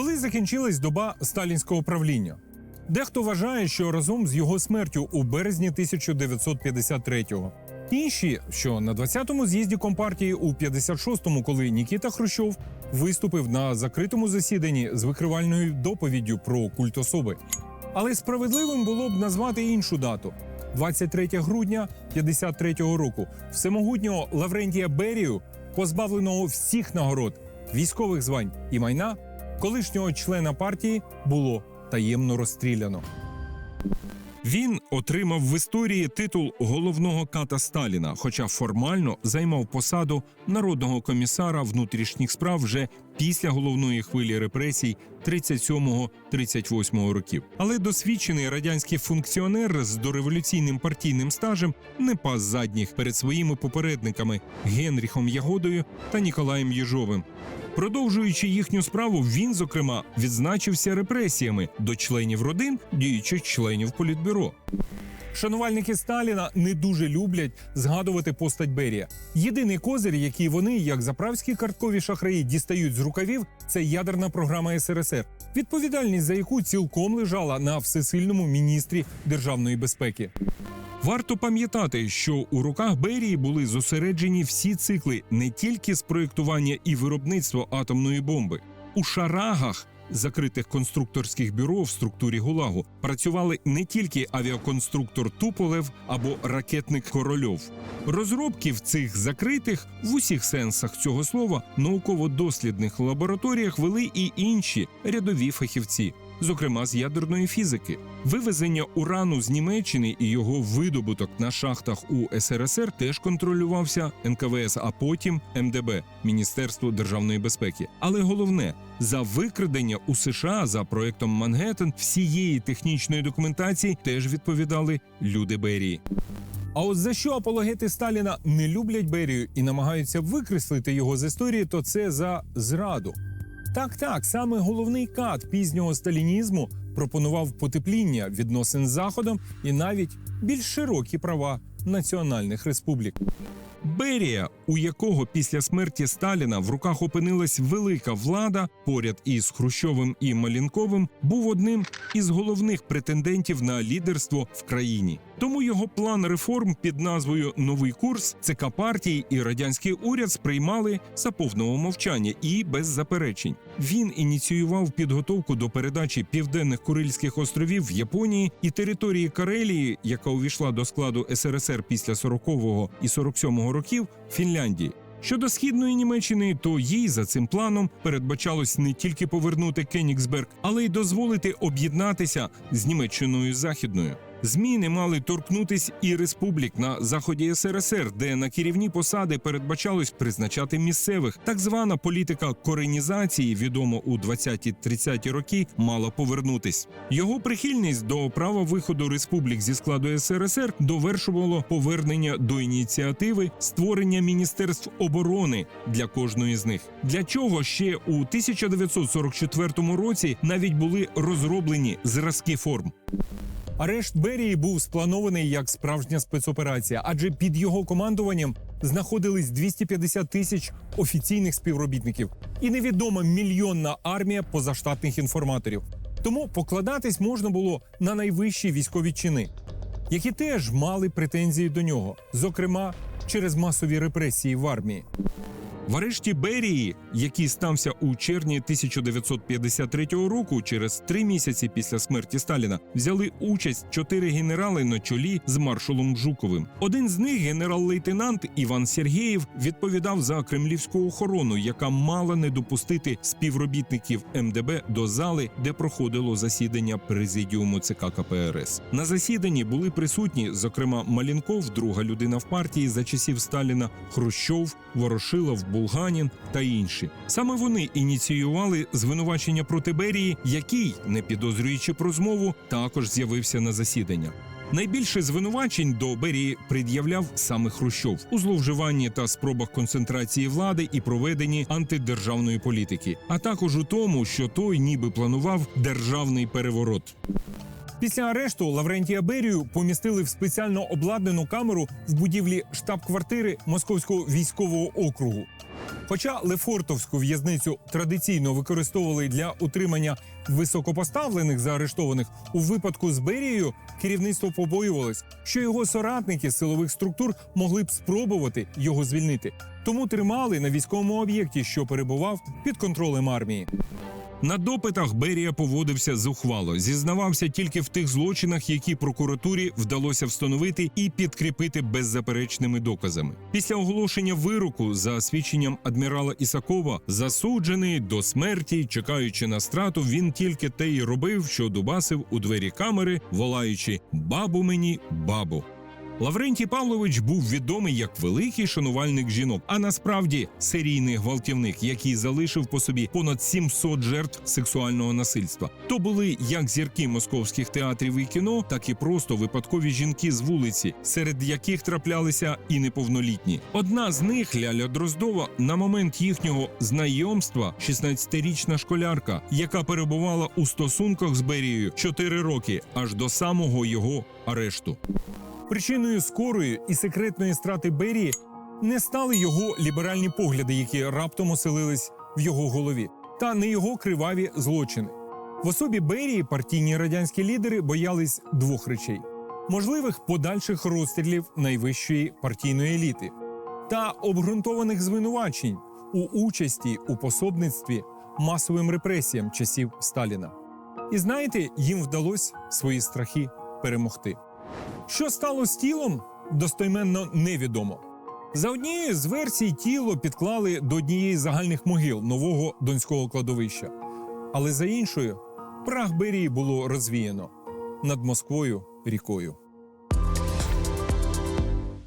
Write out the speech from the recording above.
Коли закінчилась доба сталінського правління? Дехто вважає, що разом з його смертю у березні 1953-го. Інші, що на 20-му з'їзді компартії у 56-му, коли Нікіта Хрущов виступив на закритому засіданні з викривальною доповіддю про культ особи. Але справедливим було б назвати іншу дату 23 грудня 53-го року. Всемогутнього Лаврентія Берію, позбавленого всіх нагород, військових звань і майна, колишнього члена партії було таємно розстріляно. Він отримав в історії титул головного ката Сталіна, хоча формально займав посаду народного комісара внутрішніх справ вже після головної хвилі репресій 37-38 років. Але досвідчений радянський функціонер з дореволюційним партійним стажем не пас задніх перед своїми попередниками Генріхом Ягодою та Ніколаєм Єжовим. Продовжуючи їхню справу, він, зокрема, відзначився репресіями до членів родин діючих членів політбюро. Шанувальники Сталіна не дуже люблять згадувати постать Берія. Єдиний козир, який вони, як заправські карткові шахраї, дістають з рукавів, це ядерна програма СРСР, відповідальність за яку цілком лежала на всесильному міністрі державної безпеки. Варто пам'ятати, що у руках Берії були зосереджені всі цикли не тільки з проєктування і виробництва атомної бомби. У шарагах закритих конструкторських бюро в структурі Гулагу працювали не тільки авіаконструктор Туполев або ракетник Корольов. Розробки в цих закритих в усіх сенсах цього слова науково-дослідних лабораторіях вели і інші рядові фахівці зокрема з ядерної фізики. Вивезення урану з Німеччини і його видобуток на шахтах у СРСР теж контролювався НКВС, а потім МДБ Міністерство державної безпеки. Але головне за викрадення у США за проектом Мангеттен всієї технічної документації теж відповідали люди Берії. А от за що апологети Сталіна не люблять Берію і намагаються викреслити його з історії, то це за зраду. Так, так, саме головний кат пізнього сталінізму пропонував потепління відносин з Заходом і навіть більш широкі права національних республік. Берія, у якого після смерті Сталіна в руках опинилась велика влада поряд із Хрущовим і Малінковим, був одним із головних претендентів на лідерство в країні. Тому його план реформ під назвою Новий курс ЦК партії і радянський уряд сприймали за повного мовчання і без заперечень. Він ініціював підготовку до передачі південних Курильських островів в Японії і території Карелії, яка увійшла до складу СРСР після 40-го і 47-го років Фінляндії. Щодо східної Німеччини, то їй за цим планом передбачалось не тільки повернути Кенігсберг, але й дозволити об'єднатися з Німеччиною Західною. Зміни мали торкнутись і республік на заході СРСР, де на керівні посади передбачалось призначати місцевих. Так звана політика коренізації, відомо у 20-30 роки, мала повернутись. Його прихильність до права виходу республік зі складу СРСР довершувало повернення до ініціативи створення міністерств оборони для кожної з них. Для чого ще у 1944 році навіть були розроблені зразки форм. Арешт Берії був спланований як справжня спецоперація, адже під його командуванням знаходились 250 тисяч офіційних співробітників і невідома мільйонна армія позаштатних інформаторів. Тому покладатись можна було на найвищі військові чини, які теж мали претензії до нього, зокрема через масові репресії в армії. В арешті Берії, який стався у червні 1953 року, через три місяці після смерті Сталіна, взяли участь чотири генерали на чолі з маршалом Жуковим. Один з них, генерал-лейтенант Іван Сергєєв, відповідав за кремлівську охорону, яка мала не допустити співробітників МДБ до зали, де проходило засідання президіуму ЦК КПРС. На засіданні були присутні, зокрема, Малінков, друга людина в партії за часів Сталіна, Хрущов, Ворошилов, Булганін та інші. Саме вони ініціювали звинувачення проти Берії, який, не підозрюючи про змову, також з'явився на засідання. Найбільше звинувачень до Берії пред'являв саме Хрущов у зловживанні та спробах концентрації влади і проведенні антидержавної політики, а також у тому, що той ніби планував державний переворот. Після арешту Лаврентія Берію помістили в спеціально обладнану камеру в будівлі штаб-квартири Московського військового округу. Хоча Лефортовську в'язницю традиційно використовували для утримання високопоставлених заарештованих, у випадку з Берією керівництво побоювалось, що його соратники з силових структур могли б спробувати його звільнити. Тому тримали на військовому об'єкті, що перебував під контролем армії. На допитах Берія поводився зухвало, зізнавався тільки в тих злочинах, які прокуратурі вдалося встановити і підкріпити беззаперечними доказами. Після оголошення вироку за свідченням адмірала Ісакова, засуджений до смерті, чекаючи на страту, він тільки те й робив, що дубасив у двері камери, волаючи Бабу мені, бабу. Лаврентій Павлович був відомий як великий шанувальник жінок, а насправді серійний гвалтівник, який залишив по собі понад 700 жертв сексуального насильства. То були як зірки московських театрів і кіно, так і просто випадкові жінки з вулиці, серед яких траплялися і неповнолітні. Одна з них, Ляля Дроздова, на момент їхнього знайомства, 16-річна школярка, яка перебувала у стосунках з Берією 4 роки, аж до самого його арешту. Причиною скорої і секретної страти Берії не стали його ліберальні погляди, які раптом оселились в його голові, та не його криваві злочини. В особі Берії партійні радянські лідери боялись двох речей: можливих подальших розстрілів найвищої партійної еліти та обґрунтованих звинувачень у участі у пособництві масовим репресіям часів Сталіна. І знаєте, їм вдалося свої страхи перемогти. Що стало з тілом, достойменно невідомо. За однією з версій тіло підклали до однієї з загальних могил нового донського кладовища. Але за іншою, прах Берії було розвіяно над Москвою рікою.